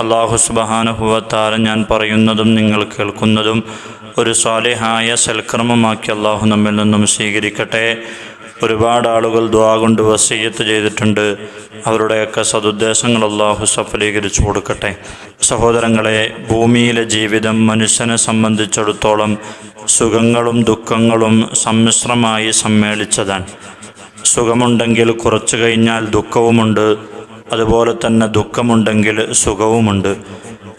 അള്ളാഹു സുബഹാനുഭവത്താല ഞാൻ പറയുന്നതും നിങ്ങൾ കേൾക്കുന്നതും ഒരു സ്വാലിഹായ സൽക്രമമാക്കി അള്ളാഹു നമ്മിൽ നിന്നും സ്വീകരിക്കട്ടെ. ഒരുപാട് ആളുകൾ ദ്വാ കൊണ്ട് വസീയത്ത് ചെയ്തിട്ടുണ്ട്. അവരുടെയൊക്കെ സതുദ്ദേശങ്ങൾ അള്ളാഹു സഫലീകരിച്ചു കൊടുക്കട്ടെ. സഹോദരങ്ങളെ ഭൂമിയിലെ ജീവിതം മനുഷ്യനെ സംബന്ധിച്ചിടത്തോളം സുഖങ്ങളും ദുഃഖങ്ങളും സമ്മിശ്രമായി സമ്മേളിച്ചതാണ്. സുഖമുണ്ടെങ്കിൽ കുറച്ചു കഴിഞ്ഞാൽ ദുഃഖവുമുണ്ട്. അതുപോലെ തന്നെ ദുഃഖമുണ്ടെങ്കിൽ സുഖവുമുണ്ട്.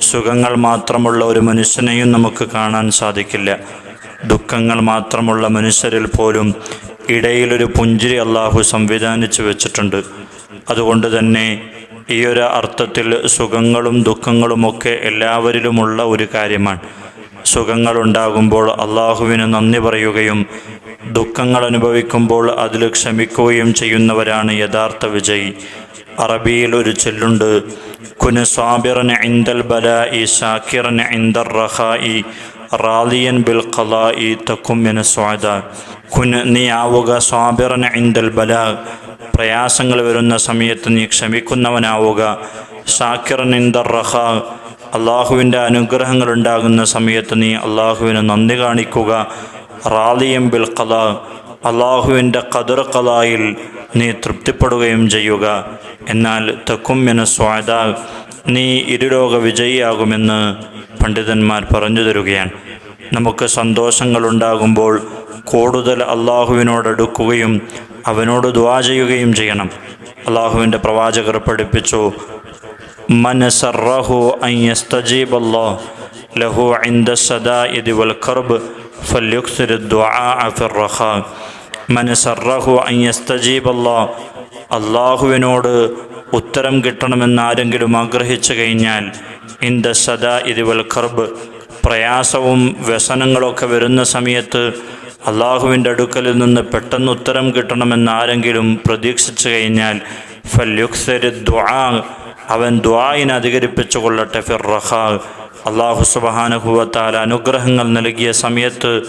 സുഖങ്ങൾ മാത്രമുള്ള ഒരു മനുഷ്യനെയും നമുക്ക് കാണാൻ സാധിക്കില്ല. ദുഃഖങ്ങൾ മാത്രമുള്ള മനുഷ്യരിൽ പോലും ഇടയിലൊരു പുഞ്ചിരി അള്ളാഹു സംവിധാനിച്ചു വെച്ചിട്ടുണ്ട്. അതുകൊണ്ട് തന്നെ ഈ ഒരു അർത്ഥത്തിൽ സുഖങ്ങളും ദുഃഖങ്ങളുമൊക്കെ എല്ലാവരിലുമുള്ള ഒരു കാര്യമാണ്. സുഖങ്ങൾ ഉണ്ടാകുമ്പോൾ അള്ളാഹുവിന് നന്ദി പറയുകയും ദുഃഖങ്ങൾ അനുഭവിക്കുമ്പോൾ അതിൽ ക്ഷമിക്കുകയും ചെയ്യുന്നവരാണ് യഥാർത്ഥ വിജയി. അറബിയിൽ ഒരു ചൊല്ലുണ്ട് കുന റാലിയൻ ബിൽ ഖലായി തക്കുമ്മിന സ്വാദ. ബലാ പ്രയാസങ്ങൾ വരുന്ന സമയത്ത് നീ ക്ഷമിക്കുന്നവനാവുക. ഷാക്കിറൻ ഇന്ദർ റഹ അള്ളാഹുവിന്റെ അനുഗ്രഹങ്ങൾ ഉണ്ടാകുന്ന സമയത്ത് നീ അള്ളാഹുവിന് നന്ദി കാണിക്കുക. റാലിയം ബിൽ ഖല അള്ളാഹുവിന്റെ ഖദർ ഖലായിൽ നീ തൃപ്തിപ്പെടുകയും ചെയ്യുക. എന്നാൽ തക്കുമ്മിന് സ്വാദ നീ ഇരുരോഗ വിജയിയാകുമെന്ന് പണ്ഡിതന്മാർ പറഞ്ഞു തരികയാണ്. നമുക്ക് സന്തോഷങ്ങളുണ്ടാകുമ്പോൾ കൂടുതൽ അള്ളാഹുവിനോടടുക്കുകയും അവനോട് ദ്വാ ചെയ്യുകയും ചെയ്യണം. അള്ളാഹുവിന്റെ പ്രവാചകർ പഠിപ്പിച്ചു മനസറഹു അയ്യസ്തജീബല്ലോ ലഹു ഐന്ദ സദാ ഇതിവൽ കർബ് ഫല്യുക്സിർ ദ്വാ അഫിർ റഹാ മനസറഹു അയ്യസ്തജീബല്ലോ അള്ളാഹുവിനോട് ഉത്തരം കിട്ടണമെന്ന് ആരെങ്കിലും ആഗ്രഹിച്ചു കഴിഞ്ഞാൽ ഇന്ത സദാ ഇതിവൽ ഖർബ്. പ്രയാസവും വ്യസനങ്ങളൊക്കെ വരുന്ന സമയത്ത് അള്ളാഹുവിന്റെ അടുക്കലിൽ നിന്ന് പെട്ടെന്ന് ഉത്തരം കിട്ടണമെന്ന് ആരെങ്കിലും പ്രതീക്ഷിച്ചു കഴിഞ്ഞാൽ ഫല്യുക്സര് ദ്വാ. അവൻ ദ്വായിനെ അധികരിപ്പിച്ചു കൊള്ളട്ടെ ഫിർ റഹാ അള്ളാഹു സുബാനുഭവത്താൽ അനുഗ്രഹങ്ങൾ നൽകിയ സമയത്ത്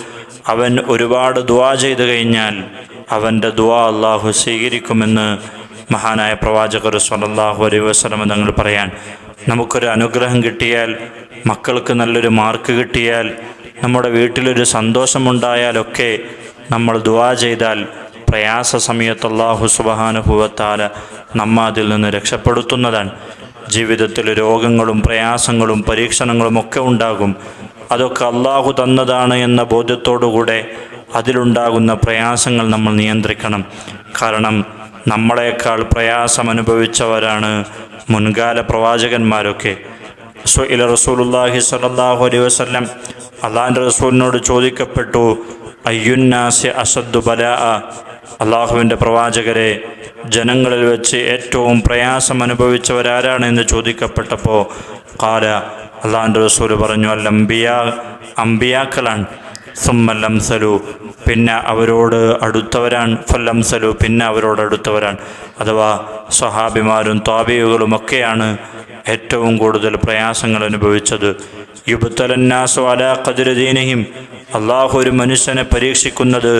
അവൻ ഒരുപാട് ദ്വാ ചെയ്തു കഴിഞ്ഞാൽ അവന്റെ ദ്വാ അള്ളാഹു സ്വീകരിക്കുമെന്ന് മഹാനായ പ്രവാചകർ സ്വലല്ലാഹു അലൈ വസ്ലമ തങ്ങൾ പറയാൻ നമുക്കൊരു അനുഗ്രഹം കിട്ടിയാൽ മക്കൾക്ക് നല്ലൊരു മാർക്ക് കിട്ടിയാൽ നമ്മുടെ വീട്ടിലൊരു സന്തോഷമുണ്ടായാലൊക്കെ നമ്മൾ ദുവാ ചെയ്താൽ പ്രയാസ സമയത്ത് അള്ളാഹു സുബഹാനുഭവത്താല നമ്മ അതിൽ നിന്ന് രക്ഷപ്പെടുത്തുന്നതാണ്. ജീവിതത്തിൽ രോഗങ്ങളും പ്രയാസങ്ങളും പരീക്ഷണങ്ങളും ഒക്കെ ഉണ്ടാകും. അതൊക്കെ അള്ളാഹു തന്നതാണ് എന്ന ബോധ്യത്തോടുകൂടെ അതിലുണ്ടാകുന്ന പ്രയാസങ്ങൾ നമ്മൾ നിയന്ത്രിക്കണം. കാരണം നമ്മളെക്കാൾ പ്രയാസം അനുഭവിച്ചവരാണ് മുൻകാല പ്രവാചകന്മാരൊക്കെ. ഇല റസൂലുല്ലാഹി സ്വല്ലല്ലാഹു അലൈ വസ്ലം അള്ളാഹിന്റെ റസൂലിനോട് ചോദിക്കപ്പെട്ടു അയ്യുന്നാസി അസദ്ദു ബലാ അള്ളാഹുവിന്റെ പ്രവാചകരെ ജനങ്ങളിൽ വെച്ച് ഏറ്റവും പ്രയാസം അനുഭവിച്ചവരാരാണ്? എന്ന് ചോദിക്കപ്പെട്ടപ്പോൾ കാല അള്ളാഹിന്റെ റസൂൽ പറഞ്ഞു അൽ അമ്പിയാക്കളാണ് അംബിയാക്കളാണ് സുമ്മല്ലംസലു പിന്നെ അവരോട് അടുത്തവരാണ്. ഫല്ലംസലു പിന്നെ അവരോട് അടുത്തവരാണ്. അഥവാ സ്വഹാബിമാരും താബിയുകളും ഒക്കെയാണ് ഏറ്റവും കൂടുതൽ പ്രയാസങ്ങൾ അനുഭവിച്ചത്. യുബത്തലന്നാസു അലാ ഖദുരദീനഹിം അള്ളാഹു ഒരു മനുഷ്യനെ പരീക്ഷിക്കുന്നത്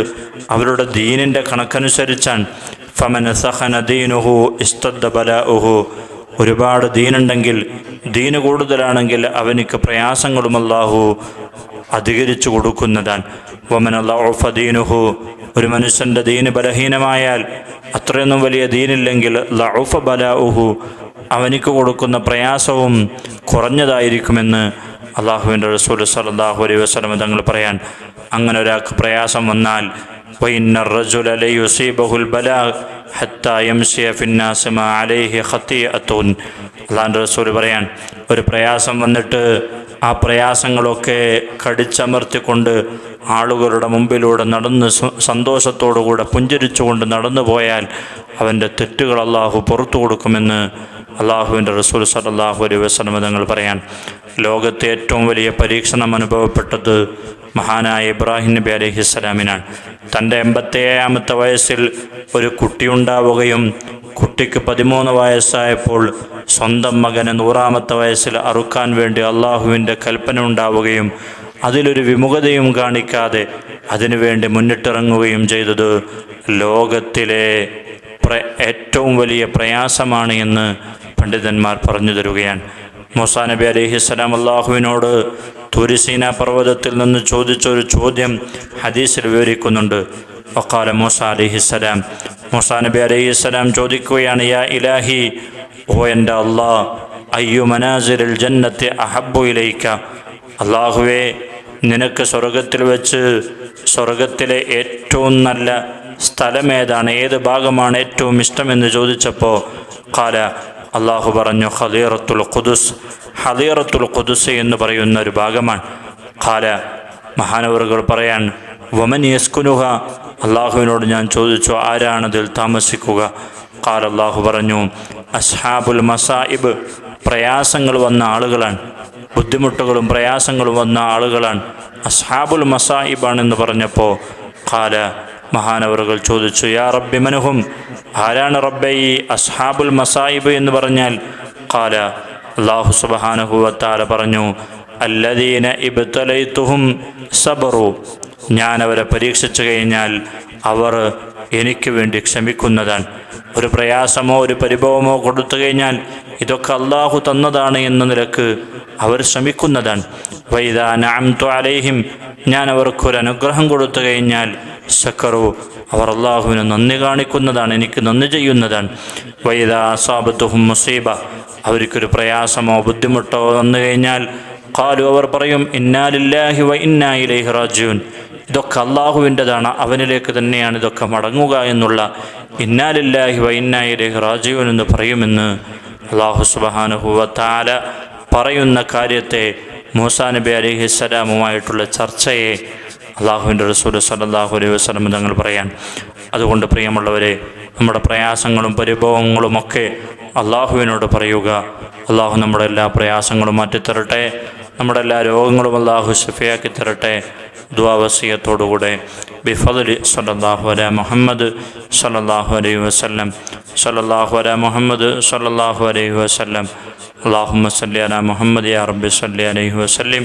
അവരുടെ ദീനിന്റെ കണക്കനുസരിച്ചാണ്. ഫമന സഹന ദീനുഹു ഇസ്തദ്ദ ബലാഉഹു. ഒരുപാട് ദീനുണ്ടെങ്കിൽ ദീന് കൂടുതലാണെങ്കിൽ അവനിക്ക് പ്രയാസങ്ങളും അല്ലാഹു അധികരിച്ചു കൊടുക്കുന്നതാണ്. വമൻ അള്ളാഹു ദീനുഹു. ഒരു മനുഷ്യന്റെ ദീന് ബലഹീനമായാൽ അത്രയൊന്നും വലിയ ദീനില്ലെങ്കിൽ ലൗഫ ബലാഉഹു. അവനിക്ക് കൊടുക്കുന്ന പ്രയാസവും കുറഞ്ഞതായിരിക്കുമെന്ന് അള്ളാഹുവിന്റെ റസൂൽ സലാഹു അലൈഹി വസ്ലം തങ്ങൾ പറയാൻ അങ്ങനെ ഒരാൾക്ക് പ്രയാസം വന്നാൽ وإن الرجل ليصيبه البلاء حتى يمشي في الناس ما عليه خطيئة അള്ളാഹിൻ്റെ റസൂൽ പറയാൻ ഒരു പ്രയാസം വന്നിട്ട് ആ പ്രയാസങ്ങളൊക്കെ കടിച്ചമർത്തിക്കൊണ്ട് ആളുകളുടെ മുമ്പിലൂടെ നടന്ന് സ- സന്തോഷത്തോടുകൂടെ പുഞ്ചിരിച്ചുകൊണ്ട് നടന്നു പോയാൽ അവൻ്റെ തെറ്റുകൾ അള്ളാഹു പുറത്തു കൊടുക്കുമെന്ന് അള്ളാഹുവിൻ്റെ റസൂൽ സല്ലാഹു അലൈ വസ്ലമ തങ്ങൾ പറയാൻ ലോകത്തെ ഏറ്റവും വലിയ പരീക്ഷണം അനുഭവപ്പെട്ടത് മഹാനായ ഇബ്രാഹിം നബി അലഹിസ്സലാമിനാണ്. തന്റെ എൺപത്തേഴാമത്തെ വയസ്സിൽ ഒരു കുട്ടിയുണ്ടാവുകയും കുട്ടിക്ക് പതിമൂന്ന് വയസ്സായപ്പോൾ സ്വന്തം മകന് നൂറാമത്തെ വയസ്സിൽ അറുക്കാൻ വേണ്ടി അള്ളാഹുവിന്റെ കൽപ്പന ഉണ്ടാവുകയും അതിലൊരു വിമുഖതയും കാണിക്കാതെ അതിനുവേണ്ടി മുന്നിട്ടിറങ്ങുകയും ചെയ്തത് ലോകത്തിലെ പ്ര ഏറ്റവും വലിയ പ്രയാസമാണ് എന്ന് പണ്ഡിതന്മാർ പറഞ്ഞു തരുകയാണ്. മൂസാ നബി അലഹിസ്സലാം അള്ളാഹുവിനോട് തുരിസീന പർവതത്തിൽ നിന്ന് ചോദിച്ച ഒരു ചോദ്യം ഹദീസിൽ വിവരിക്കുന്നുണ്ട്. വക്കാല മൂസ അലിഹിസ്സലാം മൂസാ നബി അലൈഹിസ്സലാം ചോദിക്കുകയാണ് യാ ഇലാഹി ഓ എന്റെ അള്ളാ അയ്യു മനാസിരിൽ ജന്നത്തെ അഹബു ഇലയിക്ക അള്ളാഹുവെ നിനക്ക് സ്വർഗത്തിൽ വെച്ച് സ്വർഗത്തിലെ ഏറ്റവും നല്ല സ്ഥലമേതാണ് ഏത് ഭാഗമാണ് ഏറ്റവും ഇഷ്ടമെന്ന് ചോദിച്ചപ്പോൾ കാല അള്ളാഹു പറഞ്ഞു ഹലീറത്തുൽ ഖുദുസ് ഹലീറത്തുൽ ഖുദുസ് എന്ന് പറയുന്ന ഒരു ഭാഗമാണ്. കാല മഹാനവറുകൾ പറയാൻ വമൻ യസ്കുനുഹ? അള്ളാഹുവിനോട് ഞാൻ ചോദിച്ചു ആരാണതിൽ താമസിക്കുക? കാൽ അള്ളാഹു പറഞ്ഞു അസ്ഹാബുൽ മസായിബ് പ്രയാസങ്ങൾ വന്ന ആളുകളാണ്. ബുദ്ധിമുട്ടുകളും പ്രയാസങ്ങളും വന്ന ആളുകളാണ്. അസ്ഹാബുൽ മസായിബാണെന്ന് പറഞ്ഞപ്പോൾ കാല മഹാനവറുകൾ ചോദിച്ചു യാ റബ്ബി മനുഹും? ആരാണ് റബ്ബെ ഈ അസ്ഹാബുൽ മസായിബ് എന്ന് പറഞ്ഞാൽ? കാല അള്ളാഹു സുബാനുഹുവത്താല പറഞ്ഞു അല്ലദീന ഇബ്തലൈത്തുഹും സബറു. ഞാൻ അവരെ പരീക്ഷിച്ചു കഴിഞ്ഞാൽ അവർ എനിക്ക് വേണ്ടി ക്ഷമിക്കുന്നതാണ്. ഒരു പ്രയാസമോ ഒരു പരിഭവമോ കൊടുത്തു കഴിഞ്ഞാൽ ഇതൊക്കെ അള്ളാഹു തന്നതാണ് എന്ന നിലയ്ക്ക് അവർ ശ്രമിക്കുന്നതാണ് വൈദാനാംതു അലൈഹിം ഞാൻ അവർക്കൊരു അനുഗ്രഹം കൊടുത്തു കഴിഞ്ഞാൽ ശക്കറു. അവർ അള്ളാഹുവിന് നന്ദി കാണിക്കുന്നതാണ് എനിക്ക് നന്ദി ചെയ്യുന്നതാണ്. വൈദാ അസാബത്തുഹും മുസീബ. അവർക്കൊരു പ്രയാസമോ ബുദ്ധിമുട്ടോ വന്നു കഴിഞ്ഞാൽ കാലു അവർ പറയും ഇന്നാലില്ലാഹി വ ഇന്നാ ഇലൈഹി റാജുൻ ഇതൊക്കെ അള്ളാഹുവിന്റെതാണ് അവനിലേക്ക് തന്നെയാണ് ഇതൊക്കെ മടങ്ങുക എന്നുള്ള. ഇന്നാലില്ലാഹി വ ഇന്നാ ഇലൈഹി റാജുൻ എന്ന് പറയുമെന്ന് അള്ളാഹു സുബാനുഹുവ താല പറയുന്ന കാര്യത്തെ മൂസാ നബി അലിഹിസ്സലാമുമായിട്ടുള്ള ചർച്ചയെ അള്ളാഹുവിന്റെ റസൂൽ സലല്ലാഹു അലൈഹി വസ്ലം തങ്ങൾ പറയാൻ അതുകൊണ്ട് പ്രിയമുള്ളവരെ നമ്മുടെ പ്രയാസങ്ങളും പരിഭവങ്ങളുമൊക്കെ അള്ളാഹുവിനോട് പറയുക. അള്ളാഹു നമ്മുടെ എല്ലാ പ്രയാസങ്ങളും മാറ്റിത്തരട്ടെ. നമ്മുടെ എല്ലാ രോഗങ്ങളും അള്ളാഹു ഷഫിയാക്കി തരട്ടെ. ദ്വാവസീയത്തോടുകൂടെ ബിഫദലി സല്ലാഹു അല മുഹമ്മദ് സലല്ലാഹു അലൈഹി വസ്ലം സലല്ലാഹു അല മുഹമ്മദ് സലല്ലാഹു അലൈഹി വസ്ലം അള്ളാഹു മസല്ലി അല മുഹമ്മദ് യാ റബ്ബി സല്ലി അലൈഹി വസ്ലിം